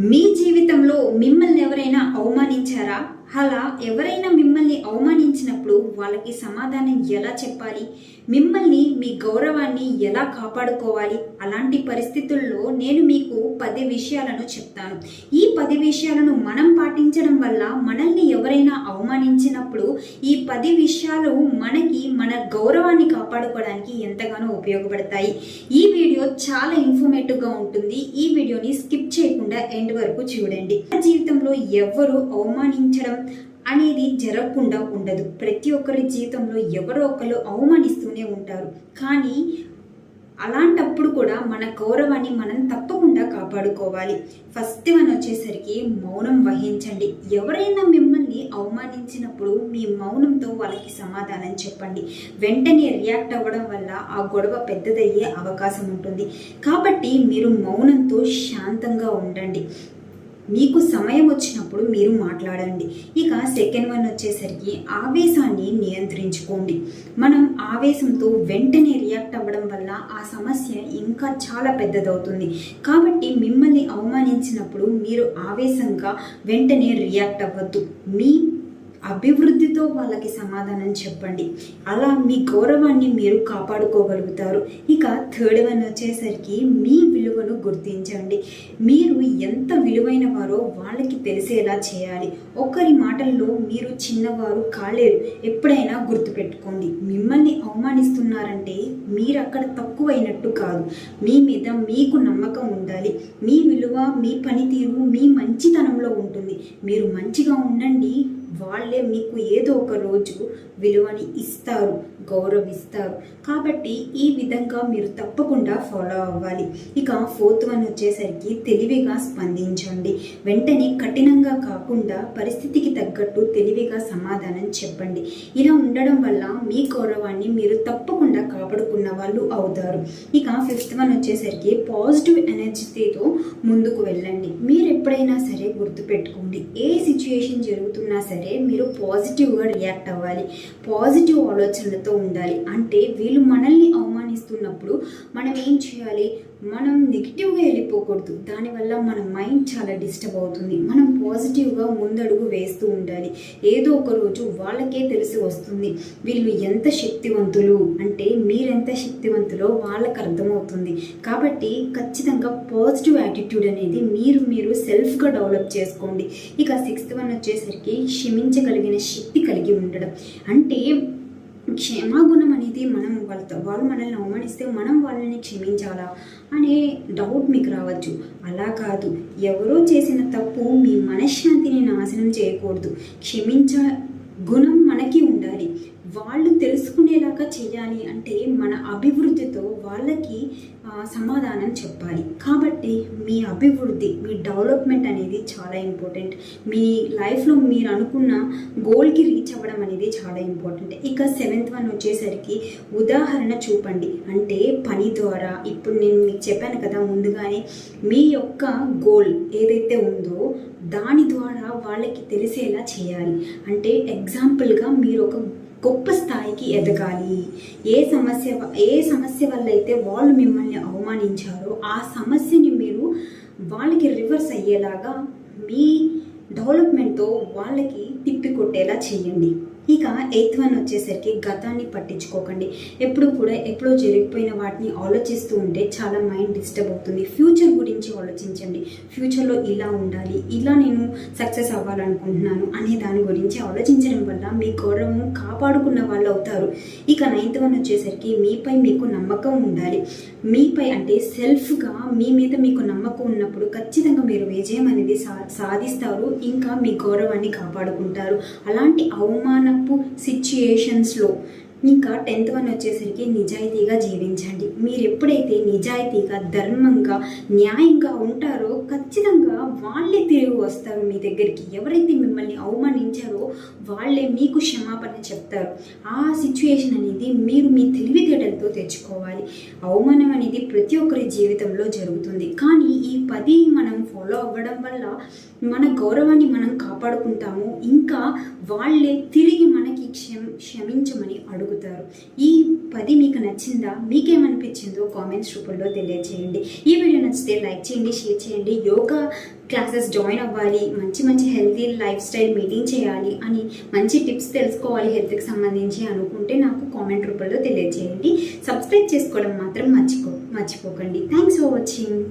మీ జీవితంలో మిమ్మల్ని ఎవరైనా అవమానించారా? అలా ఎవరైనా మిమ్మల్ని అవమానించినప్పుడు వాళ్ళకి సమాధానం ఎలా చెప్పాలి? మిమ్మల్ని మీ గౌరవాన్ని ఎలా కాపాడుకోవాలి? అలాంటి పరిస్థితుల్లో నేను మీకు పది విషయాలను చెప్తాను. ఈ పది విషయాలను మనం పాటించడం వల్ల మనల్ని ఎవరైనా అవమానించినప్పుడు ఈ పది విషయాలు మనకి మన గౌరవాన్ని కాపాడుకోవడానికి ఎంతగానో ఉపయోగపడతాయి. ఈ వీడియో చాలా ఇన్ఫర్మేటివ్గా ఉంటుంది. ఈ వీడియోని స్కిప్ చేయ చేయకుండా ఎండ్ వరకు చూడండి. మన జీవితంలో ఎవరు అవమానించడం అనేది జరగకుండా ఉండదు. ప్రతి ఒక్కరి జీవితంలో ఎవరో ఒకరు అవమానిస్తూనే ఉంటారు. కానీ అలాంటప్పుడు కూడా మన గౌరవాన్ని మనం తప్పకుండా కాపాడుకోవాలి. ఫస్ట్ వన్ వచ్చేసరికి మౌనం వహించండి. ఎవరైనా మిమ్మల్ని అవమానించినప్పుడు మీ మౌనంతో వాళ్ళకి సమాధానం చెప్పండి. వెంటనే రియాక్ట్ అవ్వడం వల్ల ఆ గొడవ పెద్దదయ్యే అవకాశం ఉంటుంది. కాబట్టి మీరు మౌనంతో శాంతంగా ఉండండి. మీకు సమయం వచ్చినప్పుడు మీరు మాట్లాడండి. ఇక సెకండ్ వన్ వచ్చేసరికి ఆవేశాన్ని నియంత్రించుకోండి. మనం ఆవేశంతో వెంటనే రియాక్ట్ అవ్వడం వల్ల ఆ సమస్య ఇంకా చాలా పెద్దదవుతుంది. కాబట్టి మిమ్మల్ని అవమానించినప్పుడు మీరు ఆవేశంగా వెంటనే రియాక్ట్ అవ్వద్దు. మీ అభివృద్ధితో వాళ్ళకి సమాధానం చెప్పండి. అలా మీ గౌరవాన్ని మీరు కాపాడుకోగలుగుతారు. ఇక థర్డ్ వన్ వచ్చేసరికి మీ విలువను గుర్తించండి. మీరు ఎంత విలువైన వారో వాళ్ళకి తెలిసేలా చేయాలి. ఒకరి మాటల్లో మీరు చిన్నవారు కాలేరు ఎప్పుడైనా గుర్తుపెట్టుకోండి. మిమ్మల్ని అవమానిస్తున్నారంటే మీరు అక్కడ తక్కువైనట్టు కాదు. మీ మీద మీకు నమ్మకం ఉండాలి. మీ విలువ మీ పనితీరు మీ మంచితనంలో ఉంటుంది. మీరు మంచిగా ఉండండి. వాళ్ళే మీకు ఏదో ఒక రోజు విలువని ఇస్తారు గౌరవిస్తారు. కాబట్టి ఈ విధంగా మీరు తప్పకుండా ఫాలో అవ్వాలి. ఇక ఫోర్త్ వన్ వచ్చేసరికి తెలివిగా స్పందించండి. వెంటనే కఠినంగా కాకుండా పరిస్థితికి తగ్గట్టు తెలివిగా సమాధానం చెప్పండి. ఇలా ఉండడం వల్ల మీ గౌరవాన్ని మీరు తప్పకుండా కాపాడుకున్న వాళ్ళు అవుతారు. ఇక ఫిఫ్త్ వన్ వచ్చేసరికి పాజిటివ్ ఎనర్జీతో ముందుకు వెళ్ళండి. మీరు ఎప్పుడైనా సరే గుర్తుపెట్టుకోండి. ఏ సిచ్యుయేషన్ జరుగుతున్నా సరే మీరు పాజిటివ్గా రియాక్ట్ అవ్వాలి. పాజిటివ్ ఆలోచనలతో ఉండాలి. అంటే వీళ్ళు మనల్ని అవమానిస్తున్నప్పుడు మనం ఏం చేయాలి? మనం నెగిటివ్గా వెళ్ళిపోకూడదు. దానివల్ల మన మైండ్ చాలా డిస్టర్బ్ అవుతుంది. మనం పాజిటివ్గా ముందడుగు వేస్తూ ఉండాలి. ఏదో ఒక రోజు వాళ్ళకే తెలిసి వస్తుంది. వీళ్ళు ఎంత శక్తివంతులు అంటే మీరెంత శక్తివంతులో వాళ్ళకి అర్థమవుతుంది. కాబట్టి ఖచ్చితంగా పాజిటివ్ యాటిట్యూడ్ అనేది మీరు మీరు సెల్ఫ్గా డెవలప్ చేసుకోండి. ఇక సిక్స్త్ వన్ వచ్చేసరికి క్షమించగలిగిన శక్తి కలిగి ఉండడం. అంటే క్షమాగుణం అనేది మనం వాళ్ళతో వాళ్ళు మనల్ని అవమానిస్తే మనం వాళ్ళని క్షమించాలా అనే డౌట్ మీకు రావచ్చు. అలా కాదు. ఎవరో చేసిన తప్పు మీ మనశ్శాంతిని నాశనం చేయకూడదు. క్షమించ గుణం మనకి ఉండాలి వాళ్ళు తెలుసుకునేలాగా చేయాలి అంటే మన అభివృద్ధితో వాళ్ళకి సమాధానం చెప్పాలి. కాబట్టి మీ అభివృద్ధి మీ డెవలప్మెంట్ అనేది చాలా ఇంపార్టెంట్. మీ లైఫ్లో మీరు అనుకున్న గోల్కి రీచ్ అవ్వడం అనేది చాలా ఇంపార్టెంట్. ఇక సెవెంత్ వన్ వచ్చేసరికి ఉదాహరణ చూపండి. అంటే పని ద్వారా ఇప్పుడు నేను మీకు చెప్పాను కదా ముందుగానే మీ యొక్క గోల్ ఏదైతే ఉందో దాని ద్వారా వాళ్ళకి తెలిసేలా చేయాలి. అంటే ఎగ్జాంపుల్గా మీరు ఒక గొప్ప స్థాయికి ఎదగాలి. ఏ సమస్య ఏ సమస్య వల్ల అయితే వాళ్ళు మిమ్మల్ని అవమానించారో ఆ సమస్యని మీరు వాళ్ళకి రివర్స్ అయ్యేలాగా మీ డెవలప్మెంట్తో వాళ్ళకి తిప్పికొట్టేలా చేయండి. ఇక ఎయిత్ వన్ వచ్చేసరికి గతాన్ని పట్టించుకోకండి. ఎప్పుడు కూడా ఎప్పుడో జరిగిపోయిన వాటిని ఆలోచిస్తూ ఉంటే చాలా మైండ్ డిస్టర్బ్ అవుతుంది. ఫ్యూచర్ గురించి ఆలోచించండి. ఫ్యూచర్లో ఇలా ఉండాలి ఇలా నేను సక్సెస్ అవ్వాలనుకుంటున్నాను అనే దాని గురించి ఆలోచించడం వల్ల మీ గౌరవం కాపాడుకున్న వాళ్ళు అవుతారు. ఇక నైన్త్ వన్ వచ్చేసరికి మీపై మీకు నమ్మకం ఉండాలి. మీపై అంటే సెల్ఫ్గా మీ మీద మీకు నమ్మకం ఉన్నప్పుడు ఖచ్చితంగా మీరు విజయం అనేది సా సాధిస్తారు. ఇంకా మీ గౌరవాన్ని కాపాడుకుంటారు. అలాంటి అవమానపు సిచ్యుయేషన్స్లో ఇంకా టెన్త్ వన్ వచ్చేసరికి నిజాయితీగా జీవించండి. మీరు ఎప్పుడైతే నిజాయితీగా ధర్మంగా న్యాయంగా ఉంటారో ఖచ్చితంగా వాళ్ళే తిరిగి వస్తారు మీ దగ్గరికి. ఎవరైతే మిమ్మల్ని అవమానించారో వాళ్ళే మీకు క్షమాపణ చెప్తారు. ఆ సిచ్యుయేషన్ అనేది మీరు మీ తెలివితేటలతో తెచ్చుకోవాలి. అవమానం అనేది ప్రతి ఒక్కరి జీవితంలో జరుగుతుంది. కానీ ఈ పది మనం ఫాలో అవ్వడం వల్ల మన గౌరవాన్ని మనం కాపాడుకుంటాము. ఇంకా వాళ్ళే తిరిగి మనకి క్షమ క్షమించమని అడుగు అడుగుతారు. ఈ పది మీకు నచ్చిందా? మీకేమనిపించిందో కామెంట్స్ రూపంలో తెలియజేయండి ఈ వీడియో నచ్చితే లైక్ చేయండి షేర్ చేయండి. యోగా క్లాసెస్ జాయిన్ అవ్వాలి మంచి మంచి హెల్తీ లైఫ్ స్టైల్ మెయింటైన్ చేయాలి అని మంచి టిప్స్ తెలుసుకోవాలి హెల్త్కి సంబంధించి అనుకుంటే నాకు కామెంట్ రూపంలో తెలియజేయండి సబ్స్క్రైబ్ చేసుకోవడం మాత్రం మర్చిపో మర్చిపోకండి. Thanks for watching